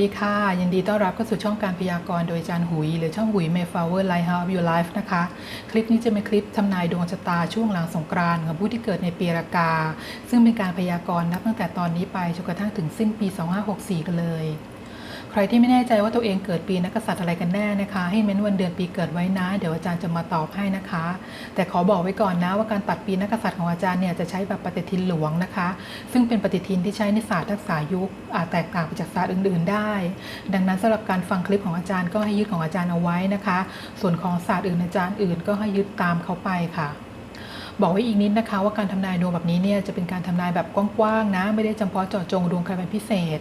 ดีค่ะ ยินดีต้อนรับเข้าสู่ช่องการพยากรณ์โดยอาจารย์หุย หรือช่องหุย Mayflower Lighthouse of Your Life นะคะ คลิปนี้จะเป็นคลิปทำนายดวงชะตาช่วงหลังสงกรานต์ของผู้ที่เกิดในปีรากา ซึ่งเป็นการพยากรณ์นับตั้งแต่ตอนนี้ไปจนกระทั่งถึงสิ้นปี 2564 กันเลย ใครที่ไม่แน่ใจว่าตัวเองเกิดปีนักษัตริย์อะไรกันแน่นะคะ ให้เม้นวันเดือนปีเกิดไว้นะ เดี๋ยวอาจารย์จะมาตอบให้นะคะ แต่ขอบอกไว้ก่อนนะว่าการตัดปีนักษัตริย์ของอาจารย์เนี่ยจะใช้แบบปฏิทินหลวงนะคะ ซึ่งเป็นปฏิทินที่ใช้ในศาสตร์ทักษะยุคอาจแตกต่างไปจากศาสตร์อื่น ๆ ได้ ดังนั้นสำหรับการฟังคลิปของอาจารย์ก็ให้ยึดของอาจารย์เอาไว้นะคะ ส่วนของศาสตร์อื่นอาจารย์อื่นก็ให้ยึดตามเขาไปค่ะ บอกไว้อีกนิดนะคะว่าการทำนายดวงแบบนี้เนี่ยจะเป็นการทำนายแบบกว้างๆนะไม่ได้จำเพาะเจาะจงดวงใครเป็นพิเศษ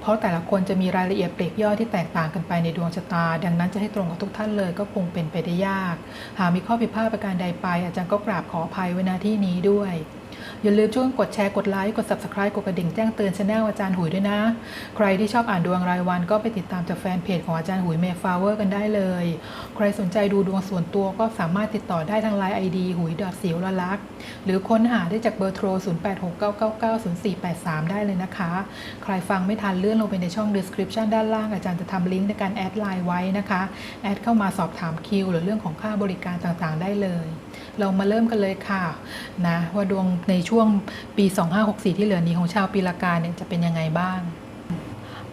เพราะแต่ละคนจะมีรายละเอียดเปลีกย่อยที่แตกต่างกันไปในดวงชะตา ดังนั้นจะให้ตรงกับทุกท่านเลยก็คงเป็นไปได้ยาก หากมีข้อผิดพลาดประการใดไป อาจารย์ก็กราบขออภัยไว้ณที่นี้ด้วย อย่าลืมช่วยกดแชร์กดไลค์กด subscribe กดกระดิ่งแจ้งเตือนช anel อาจารย์หุยด้วยนะ ใครที่ชอบอ่านดวงรายวันก็ไปติดตามจากแฟนเพจของอาจารย์หุยเมฟลาเวอร์กันได้เลย ใครสนใจดูดวงส่วนตัวก็สามารถติดต่อได้ทางไลน์ ID หุยดอทสิวละลักษ์หรือค้นหาได้จากเบอร์โทร 0869990483 ได้เลยนะคะ ใครฟังไม่ทันเลื่อนลงไปในช่อง description ด้านล่างอาจารย์จะทำลิงก์ในการแอดไลน์ไว้นะคะแอดเข้ามาสอบถามคิว หรือเรื่องของค่าบริการต่างๆ ได้เลย เรามาเริ่มกันเลยค่ะนะว่าดวงในช่วงปี 2564 ที่เหลือนี้ของชาวปีละกาเนี่ยจะเป็นยังไงบ้าง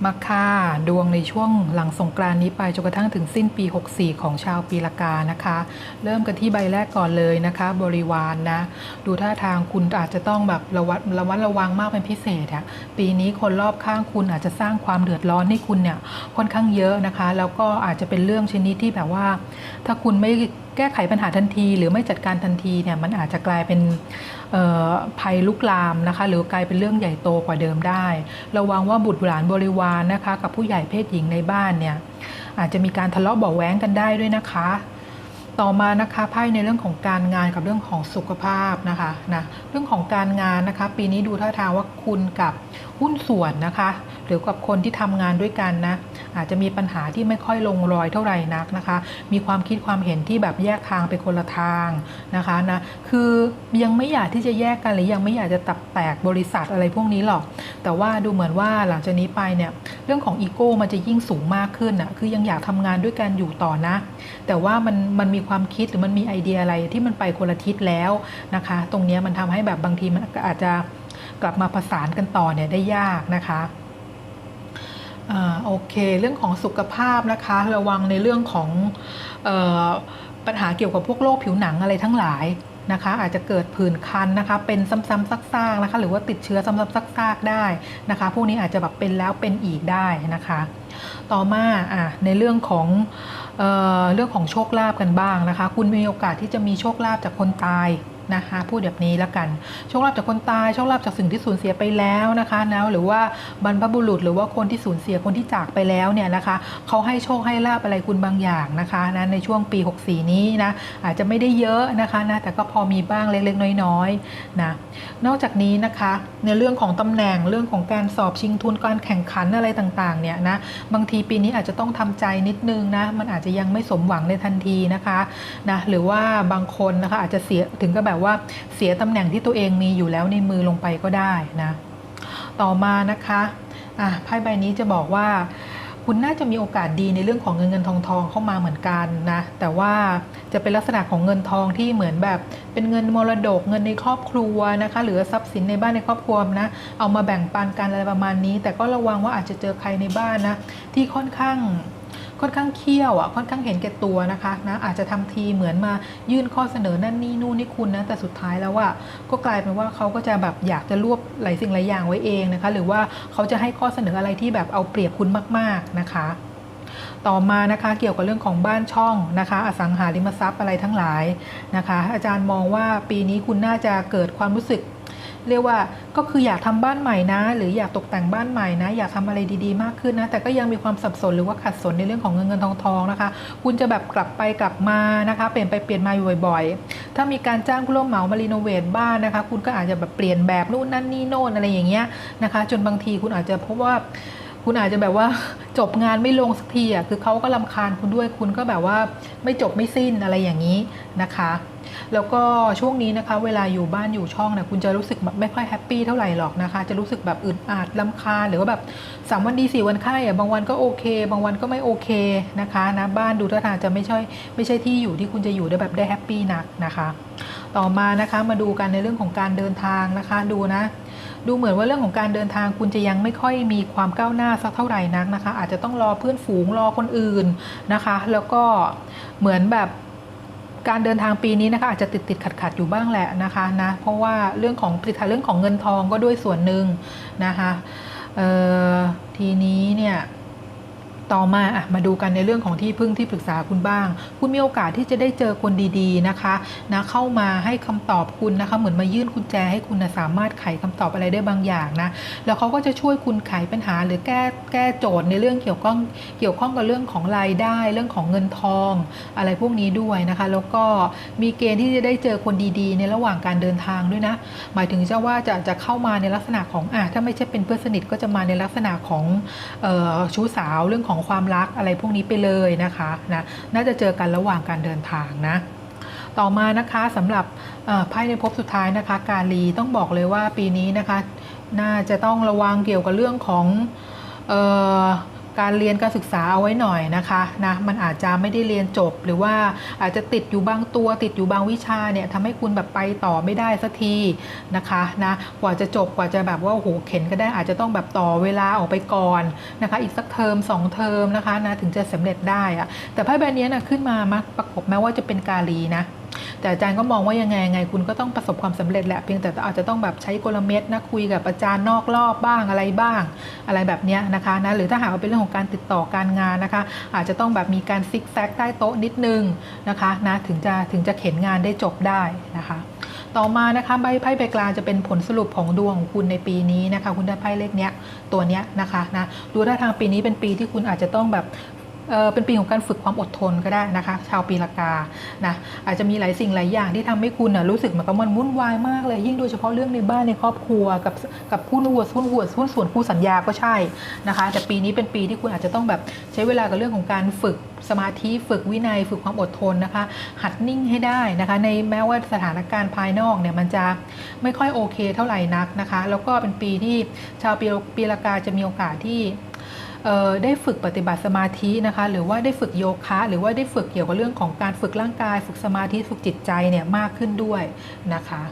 มาค่ะดวงในช่วงหลังสงกรานนี้ไปจนกระทั่งถึงสิ้นปี 64 ของชาวปีละกานะคะ เริ่มกันที่ใบแรกก่อนเลยนะคะ บริวารนนะ ดูท่าทางคุณอาจจะต้องแบบระวัดระวัดระวังมากเป็นพิเศษอะปีนี้คนรอบข้างคุณอาจจะสร้างความเดือดร้อนให้คุณเนี่ยค่อนข้างเยอะนะคะ แล้วก็อาจจะเป็นเรื่องชนิดที่แบบว่า ถ้าคุณไม่ แก้ไขปัญหาทันที หรือไม่จัดการทันทีเนี่ยมันอาจจะกลายเป็นภัยลุกลามนะคะหรือกลายเป็นเรื่องใหญ่โตกว่าเดิมได้ ระวังว่าบุตรหลานบริวารนะคะกับผู้ใหญ่เพศหญิงในบ้านเนี่ยอาจจะมีการทะเลาะเบาะแว้งกันได้ด้วยนะคะ ต่อมานะคะไพ่ในเรื่องของการงานกับเรื่องของสุขภาพนะคะนะเรื่องของการงานนะคะปีนี้ดูท่าทางว่าคุณกับหุ้นส่วนนะคะ หรือกับคนที่ทำงานด้วยกันนะ อาจจะมีปัญหาที่ไม่ค่อยลงรอยเท่าไหร่นักนะคะ มีความคิดความเห็นที่แบบแยกทางไปคนละทางนะคะนะคือยังไม่อยากที่จะแยกกันหรือยังไม่อยากจะตับแตกบริษัทอะไรพวกนี้หรอก แต่ว่าดูเหมือนว่าหลังจากนี้ไปเนี่ยเรื่องของอีโก้มันจะยิ่งสูงมากขึ้นอะคือยังอยากทำงานด้วยกันอยู่ต่อนะ แต่ว่ามันมันมีความคิดหรือมันมีไอเดียอะไรที่มันไปคนละทิศแล้วนะคะ ตรงนี้มันทำให้แบบบางทีมันอาจจะกลับมาประสานกันต่อเนี่ยได้ยากนะคะ อ่าโอเค เรื่องของสุขภาพนะคะ ระวังในเรื่องของเออปัญหาเกี่ยวกับพวกโรคผิวหนังอะไรทั้งหลายนะคะ อาจจะเกิดผื่นคันนะคะ เป็นซ้ำๆซากๆนะคะ หรือว่าติดเชื้อซ้ำๆซากๆได้นะคะ พวกนี้อาจจะแบบเป็นแล้วเป็นอีกได้นะคะ ต่อมาอะในเรื่องของเออเรื่องของโชคลาภกันบ้างนะคะ คุณมีโอกาสที่จะมีโชคลาภจากคนตาย นะคะพูดแบบนี้แล้วกันโชคลาภจากคนตายโชคลาภจากสิ่งที่สูญเสียไปแล้วนะคะนะหรือว่าบรรพบุรุษหรือว่าคนที่สูญเสียคนที่จากไปแล้วเนี่ยนะคะเขาให้โชคให้ลาภอะไรคุณบางอย่างนะคะนะในช่วงปี 64 นี้นะอาจจะไม่ได้เยอะนะคะนะแต่ก็พอมีบ้างเล็กๆ น้อยๆนะนอกจากนี้นะคะ ในเรื่องของตำแหน่งเรื่องของการสอบชิงทุนการแข่งขันอะไรต่างๆเนี่ยนะบางทีปีนี้อาจจะต้องทำใจนิดนึงนะมันอาจจะยังไม่สมหวังในทันทีนะคะนะหรือว่าบางคนนะคะอาจจะเสียถึงกับแบบว่าเสียตำแหน่งที่ตัวเองมีอยู่แล้วในมือลงไปก็ได้นะ ต่อมานะคะอะไพ่ใบนี้จะบอกว่า คุณน่าจะมีโอกาสดีในเรื่องของเงินเงินทองทองเข้ามาเหมือนกันนะ แต่ว่าจะเป็นลักษณะของเงินทองที่เหมือนแบบ เป็นเงินมรดกเงินในครอบครัวนะคะ หรือทรัพย์สินในบ้านในครอบครัวนะ เอามาแบ่งปันกันอะไรประมาณนี้ แต่ก็ระวังว่าอาจจะเจอใครในบ้านนะที่ค่อนข้าง ค่อนข้างเคี่ยวอะค่อนข้างเห็นแก่ตัวนะคะนะอาจจะทำทีเหมือนมายื่นข้อเสนอนั่นนี่นู่นนี่คุณนะแต่สุดท้ายแล้วว่าก็กลายเป็นว่าเขาก็จะแบบอยากจะรวบหลายสิ่งหลายอย่างไว้เองนะคะ หรือว่าเขาจะให้ข้อเสนออะไรที่แบบเอาเปรียบคุณมาก ๆนะคะต่อมานะคะเกี่ยวกับเรื่องของบ้านช่องนะคะ อสังหาริมทรัพย์อะไรทั้งหลายนะคะ อาจารย์มองว่าปีนี้คุณน่าจะเกิดความรู้สึก เรียกว่าก็คืออยากทำบ้านใหม่นะ หรืออยากตกแต่งบ้านใหม่นะ อยากทำอะไรดีๆ มากขึ้นนะ แต่ก็ยังมีความสับสนหรือว่าขัดสนในเรื่องของเงินเงินทองทองนะคะ คุณจะแบบกลับไปกลับมานะคะ เปลี่ยนไปเปลี่ยนมาอยู่บ่อยๆ ถ้ามีการจ้างผู้รับเหมามารีโนเวทบ้านนะคะ คุณก็อาจจะแบบเปลี่ยนแบบนู่นนั่นนี่โน่นอะไรอย่างเงี้ยนะคะ จนบางทีคุณอาจจะพบว่า คุณอาจจะแบบว่าจบงานไม่ลงสักทีอะคือเขาก็ลำคาญคุณด้วยคุณก็แบบว่าไม่จบไม่สิ้นอะไรอย่างนี้นะคะ แล้วก็ช่วงนี้นะคะ เวลาอยู่บ้านอยู่ช่องเนี่ยคุณจะรู้สึกแบบไม่ค่อยแฮปปี้เท่าไหร่หรอกนะคะ จะรู้สึกแบบอึดอัดลำคาญหรือว่าแบบสามวันดีสี่วันไข้อะบางวันก็โอเค บางวันก็ไม่โอเคนะคะนะบ้านดูท่าทางจะไม่ใช่ไม่ใช่ที่อยู่ที่คุณจะอยู่ได้แบบได้แฮปปี้นักนะคะ ต่อมานะคะมาดูกันในเรื่องของการเดินทางนะคะดูนะ ดูเหมือนว่าเรื่องของการเดินทางคุณจะยังไม่ค่อยมีความก้าวหน้าสักเท่าไหร่นักนะคะ อาจจะต้องรอเพื่อนฝูงรอคนอื่นนะคะ แล้วก็เหมือนแบบการเดินทางปีนี้นะคะอาจจะติดติดขัดขัดอยู่บ้างแหละนะคะนะเพราะว่าเรื่องของผลิตภัณฑ์เรื่องของเงินทองก็ด้วยส่วนหนึ่งนะคะทีนี้เนี่ย ต่อมาอะมาดูกันในเรื่องของที่พึ่งที่ปรึกษาคุณบ้าง คุณมีโอกาสที่จะได้เจอคนดีๆนะคะนะเข้ามาให้คำตอบคุณนะคะ เหมือนมายื่นกุญแจให้คุณนะสามารถไขคำตอบอะไรได้บางอย่างนะแล้วเขาก็จะช่วยคุณไขปัญหา หรือแก้แก้โจทย์ในเรื่องเกี่ยวข้องเกี่ยวข้องกับเรื่องของรายได้ เรื่องของเงินทอง อะไรพวกนี้ด้วยนะคะ แล้วก็มีเกณฑ์ที่จะได้เจอคนดีๆ ในระหว่างการเดินทางด้วยนะหมายถึงจะว่าจะจะเข้ามาในลักษณะของอะถ้าไม่ใช่เป็นเพื่อนสนิทก็จะมาในลักษณะของออชู้สาวเรื่องของของความรักอะไรพวกนี้ไปเลยนะคะนะน่าจะเจอกันระหว่างการเดินทางนะต่อมานะคะสำหรับไพ่ในภพสุดท้ายนะคะ กาลีต้องบอกเลยว่าปีนี้นะคะ น่าจะต้องระวังเกี่ยวกับเรื่องของ การเรียนการศึกษาเอาไว้หน่อยนะคะนะมันอาจจะไม่ได้เรียนจบ หรือว่าอาจจะติดอยู่บางตัวติดอยู่บางวิชาเนี่ยทำให้คุณแบบไปต่อไม่ได้สักทีนะคะนะกว่าจะจบกว่าจะแบบว่าโอ้โหเข็นก็ได้อาจจะต้องแบบต่อเวลาออกไปก่อนนะคะ อีกสักเทอมสองเทอมนะคะนะถึงจะสำเร็จได้อะแต่ไพ่ใบนี้นะขึ้นมามักประกบแม้ว่าจะเป็นกาลีนะ แต่อาจารย์ก็มองว่ายังไงยังไง คุณก็ต้องประสบความสำเร็จแหละเพียงแต่อาจจะต้องแบบใช้กลเม็ดนะคุยกับอาจารย์นอกรอบบ้างอะไรบ้าง อะไรแบบนี้นะคะนะหรือถ้าหากว่าเป็นเรื่องของการติดต่อการงานนะคะ อาจจะต้องแบบมีการซิกแซกใต้โต๊ะนิดนึงนะคะนะถึงจะถึงจะเข็นงานได้จบได้นะคะต่อมานะคะใบไพ่ใบกลางจะเป็นผลสรุปของดวงของคุณในปีนี้นะคะ คุณได้ไพ่เลขเนี้ยตัวเนี้ยนะคะนะดูท่าทางปีนี้เป็นปีที่คุณอาจจะต้องแบบ เป็นปีของการฝึกความอดทนก็ได้นะคะ ชาวปีละกานะอาจจะมีหลายสิ่งหลายอย่างที่ทำให้คุณนะรู้สึกเหมือนกับมันวุ่นวายมากเลย ยิ่งโดยเฉพาะเรื่องในบ้านในครอบครัว กับกับผู้นวดหุ้นหัวหุ้นส่วนคู่สัญญาก็ใช่นะคะ แต่ปีนี้เป็นปีที่คุณอาจจะต้องแบบใช้เวลากับเรื่องของการฝึกสมาธิฝึกวินัยฝึกความอดทนนะคะ หัดนิ่งให้ได้นะคะ ในแม้ว่าสถานการณ์ภายนอกเนี่ยมันจะไม่ค่อยโอเคเท่าไหร่นักนะคะ แล้วก็เป็นปีที่ชาวปีปีละกาจะมีโอกาสที่ ได้ฝึกปฏิบัติสมาธินะคะหรือว่าได้ฝึกโยคะ หรือว่าได้ฝึกเกี่ยวกับเรื่องของการฝึกร่างกาย ฝึกสมาธิฝึกจิตใจเนี่ยมากขึ้นด้วยนะคะ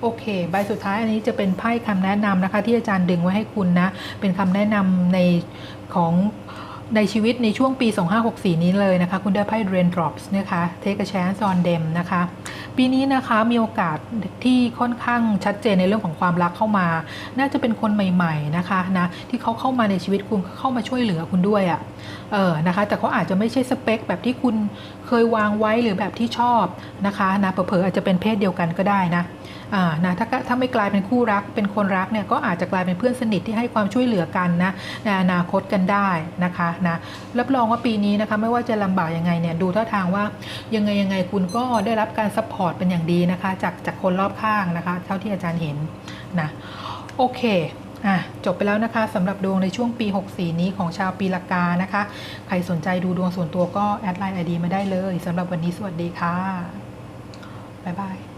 โอเค ใบสุดท้ายอันนี้จะเป็นไพ่คำแนะนำนะคะ ที่อาจารย์ดึงไว้ให้คุณนะ เป็นคำแนะนำในของ ในชีวิตในช่วงปี 2564 นี้เลยนะคะ คุณได้ไพ่ Raindrops นะคะ Take a chance on them นะคะ ปีนี้นะคะมีโอกาสที่ค่อนข้างชัดเจนในเรื่องของความรักเข้ามา น่าจะเป็นคนใหม่ๆนะคะนะที่เขาเข้ามาในชีวิตคุณเข้ามาช่วยเหลือคุณด้วยอะ่ะเออนะคะ แต่เขาอาจจะไม่ใช่สเปคแบบที่คุณ เคยวางไว้หรือแบบที่ชอบนะคะนะเผลอๆอาจจะเป็นเพศเดียวกันก็ได้นะอ่านะถ้าถ้าไม่กลายเป็นคู่รักเป็นคนรักเนี่ยก็อาจจะกลายเป็นเพื่อนสนิทที่ให้ความช่วยเหลือกันนะในอนาคตกันได้นะคะนะรับรองว่าปีนี้นะคะไม่ว่าจะลำบากยังไงเนี่ยดูท่าทางว่ายังไงยังไงคุณก็ได้รับการซัพพอร์ตเป็นอย่างดีนะคะจากจากคนรอบข้างนะคะ เท่าที่อาจารย์เห็นนะโอเค อะจบไปแล้วนะคะสำหรับดวงในช่วงปี 64 นี้ของชาวปีละกานะคะ ใครสนใจดูดวงส่วนตัวก็แอดไลน์ไอดีมาได้เลยสำหรับวันนี้สวัสดีค่ะ บ๊ายบาย